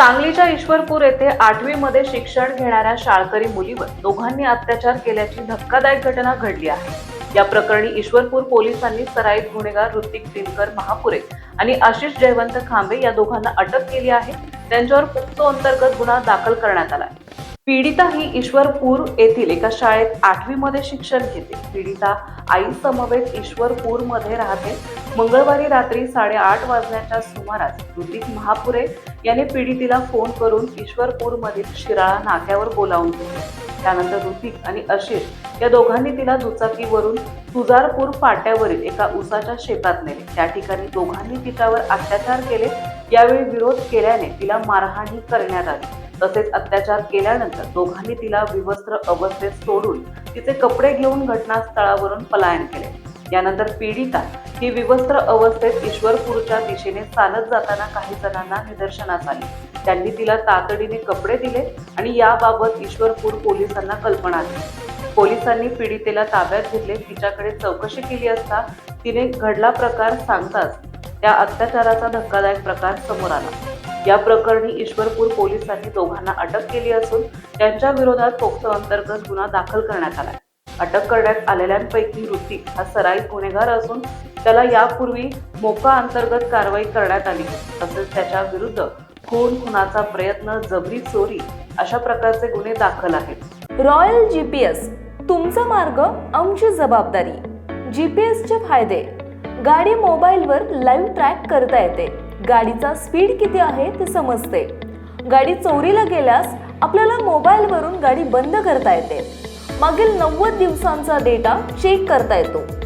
सांगलीच्या ईश्वरपूर येथे आठवी मध्ये शिक्षण घेणाऱ्या शाळकरी मुलीवर दोघांनी अत्याचार केल्याची धक्कादायक घटना घडली आहे. या प्रकरणी ईश्वरपूर पोलिसांनी सराईत गुन्हेगार ऋतिक दिनकर महापुरे आणि आशिष जयवंत खांबे या दोघांना अटक केली आहे. त्यांच्यावर पोक्सो अंतर्गत गुन्हा दाखल करण्यात आला पीडिता ही ईश्वरपूर येथील एका शाळेत आठवी मध्ये शिक्षण घेते. पीडिता आई समवेत ईश्वरपूरमध्ये राहते. मंगळवारी रात्री साडेआठ वाजण्याच्या सुमारास ऋतिक महापुरे याने पीडितीला फोन करून ईश्वरपूरमधील शिराळा नाक्यावर बोलावून घेतले. त्यानंतर ऋतिक आणि अशिर या दोघांनी तिला दुचाकीवरून तुजारपूर फाट्यावरील एका उसाच्या शेतात नेले. त्या ठिकाणी दोघांनी तिच्यावर अत्याचार केले. यावेळी विरोध केल्याने तिला मारहाणी करण्यात आली. तसेच अत्याचार केल्यानंतर दोघांनी तिला विवस्त्र अवस्थेत सोडून तिचे कपडे घेऊन घटनास्थळावरून पलायन केले. यानंतर पीडिता ही विवस्त्र अवस्थेत ईश्वरपूरच्या दिशेने चालत जाताना काही जणांना निदर्शनास आली. त्यांनी तिला तातडीने कपडे दिले आणि याबाबत ईश्वरपूर पोलिसांना कल्पना दिली पोलिसांनी पीडितेला ताब्यात घेतले. तिच्याकडे चौकशी केली असता तिने घडला प्रकार सांगताच त्या अत्याचाराचा धक्कादायक प्रकार समोर आला. या प्रकरणी ईश्वरपूर पोलिसांनी दोघांना अटक केली असून त्यांच्या विरोधात पोक्सो अंतर्गत गुन्हा दाखल करण्यात आला. अटक करण्यात आलेल्यांपैकी ऋतिक हा सराईत गुन्हेगार असून त्याला यापूर्वी मोका अंतर्गत कारवाई करण्यात आली. होती. तसेच त्याच्या विरुद्ध खून खुनाचा प्रयत्न जबरी चोरी अशा प्रकारचे गुन्हे दाखल आहेत. रॉयल जीपीएस तुमचा मार्ग आमची जबाबदारी. जीपीएसचे फायदे. गाडी मोबाईलवर लाईव्ह ट्रॅक करता येते. गाडीचा स्पीड किती आहे ते समजते. गाडी चोरीला गेल्यास आपल्याला मोबाईलवरून गाडी बंद करता येते. मागील नव्वद दिवसांचा डेटा चेक करता येतो.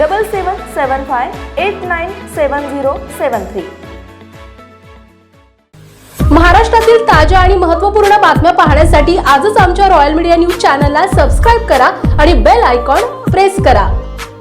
double seven seven five eight nine seven zero seven three महाराष्ट्रातील ताज्या आणि महत्त्वपूर्ण बातम्या पाहण्यासाठी आजच आमच्या रॉयल मीडिया न्यूज चॅनलला सबस्क्राईब करा आणि बेल आयकॉन प्रेस करा.